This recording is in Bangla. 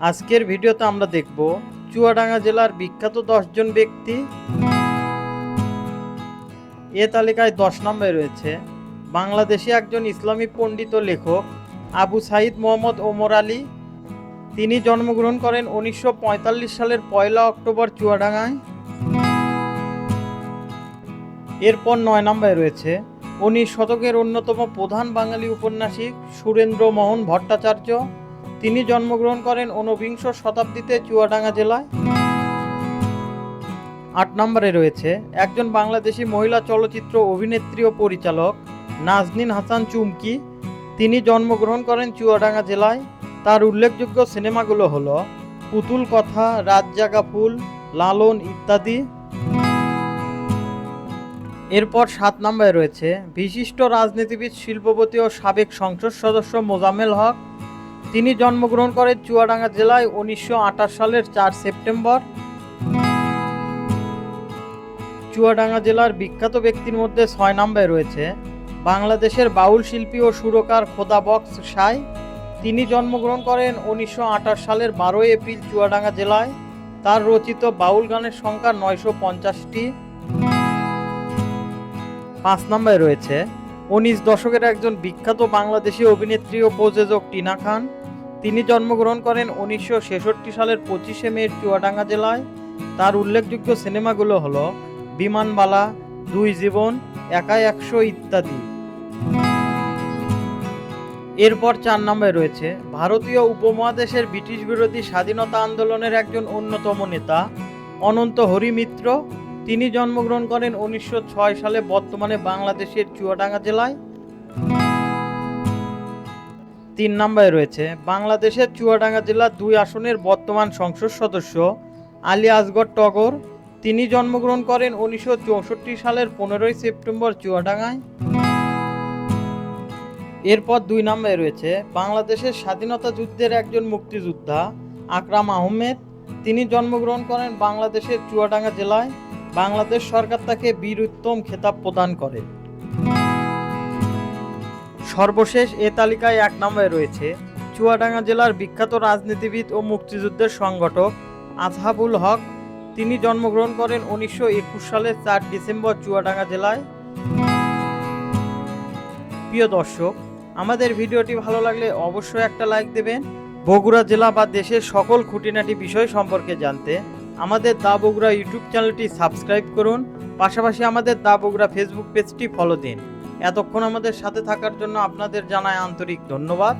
আজকের ভিডিওতে আমরা দেখব চুয়াডাঙ্গা জেলার বিখ্যাত দশজন ব্যক্তি। এ তালিকায় দশ নম্বরে রয়েছে বাংলাদেশি একজন ইসলামী পণ্ডিত লেখক আবু সাইদ মোহাম্মদ ওমর আলী। তিনি জন্মগ্রহণ করেন উনিশশো পঁয়তাল্লিশ সালের পয়লা অক্টোবর চুয়াডাঙ্গায়। এরপর নয় নম্বরে রয়েছে উনিশ শতকের অন্যতম প্রধান বাঙালি উপন্যাসিক সুরেন্দ্র মোহন ভট্টাচার্য। তিনি জন্মগ্রহণ করেন ঊনবিংশ শতাব্দীতে চুয়াডাঙ্গা জেলায়। আট নম্বরে রয়েছে একজন বাংলাদেশি মহিলা চলচ্চিত্র অভিনেত্রী ও পরিচালক নাজনীন হাসান চুমকি। তিনি জন্মগ্রহণ করেন চুয়াডাঙ্গা জেলায়। তার উল্লেখযোগ্য সিনেমাগুলো হলো পুতুল কথা, রাত জাগা ফুল, লালন ইত্যাদি। এরপর সাত নম্বরে রয়েছে বিশিষ্ট রাজনীতিবিদ, শিল্পপতি ও সাবেক সংসদ সদস্য মোজাম্মেল হক। তিনি জন্মগ্রহণ করেন চুয়াডাঙ্গা জেলায় উনিশশো আঠাশ সালের চার সেপ্টেম্বর। চুয়াডাঙ্গা জেলার বিখ্যাত ব্যক্তির মধ্যে ছয় নম্বরে রয়েছে। বাংলাদেশের বাউল শিল্পী ও সুরকার খোদা বক্স সাই। তিনি জন্মগ্রহণ করেন উনিশশো আঠাশ সালের বারোই এপ্রিল চুয়াডাঙ্গা জেলায়। তার রচিত বাউল গানের সংখ্যা নয়শো পঞ্চাশটি। পাঁচ নম্বরে রয়েছে উনিশ দশকের একজন বিখ্যাত বাংলাদেশি অভিনেত্রী ও প্রযোজক টিনা খান। তিনি জন্মগ্রহণ করেন উনিশশো ছেষট্টি সালের পঁচিশে মে চুয়াডাঙ্গা জেলায়। তার উল্লেখযোগ্য সিনেমাগুলো হলো বিমানবালা, দুই জীবন একা একশো ইত্যাদি। এরপর চার নম্বরে রয়েছে ভারতীয় উপমহাদেশের ব্রিটিশ বিরোধী স্বাধীনতা আন্দোলনের একজন অন্যতম নেতা, অনন্ত হরি মিত্র তিনি জন্মগ্রহণ করেন উনিশশো ছয় সালে বর্তমানে বাংলাদেশের চুয়াডাঙ্গা জেলায়। তিন নম্বরে রয়েছে, বাংলাদেশের চুয়াডাঙ্গা জেলার দুই আসনের বর্তমান সংসদ সদস্য আলী আসগর টগর। তিনি জন্মগ্রহণ করেন উনিশশো চৌষট্টি সালের পনেরোই সেপ্টেম্বর চুয়াডাঙ্গায়। এরপর দুই নম্বরে রয়েছে, বাংলাদেশের স্বাধীনতা যুদ্ধের একজন মুক্তিযোদ্ধা আকরাম আহমেদ। তিনি জন্মগ্রহণ করেন বাংলাদেশের চুয়াডাঙ্গা জেলায়। বাংলাদেশ সরকার তাকে বীর উত্তম খেতাব প্রদান করে। সর্বশেষ এ তালিকায় এক নম্বরে রয়েছে চুয়াডাঙ্গা জেলার বিখ্যাত রাজনীতিবিদ ও মুক্তিযুদ্ধের সংগঠক আজহাবুল হক। তিনি জন্মগ্রহণ করেন উনিশশো একুশ সালের চার ডিসেম্বর চুয়াডাঙ্গা জেলায়। প্রিয় দর্শক, আমাদের ভিডিওটি ভালো লাগলে অবশ্যই একটা লাইক দেবেন। বগুড়া জেলা বা দেশের সকল খুঁটিনাটি বিষয় সম্পর্কে জানতে আমাদের দা বগুড়া ইউটিউব চ্যানেলটি সাবস্ক্রাইব করুন, পাশাপাশি আমাদের দা বগুড়া ফেসবুক পেজটি ফলো দিন। এতক্ষণ আমাদের সাথে থাকার জন্য আপনাদের জানায় আন্তরিক ধন্যবাদ।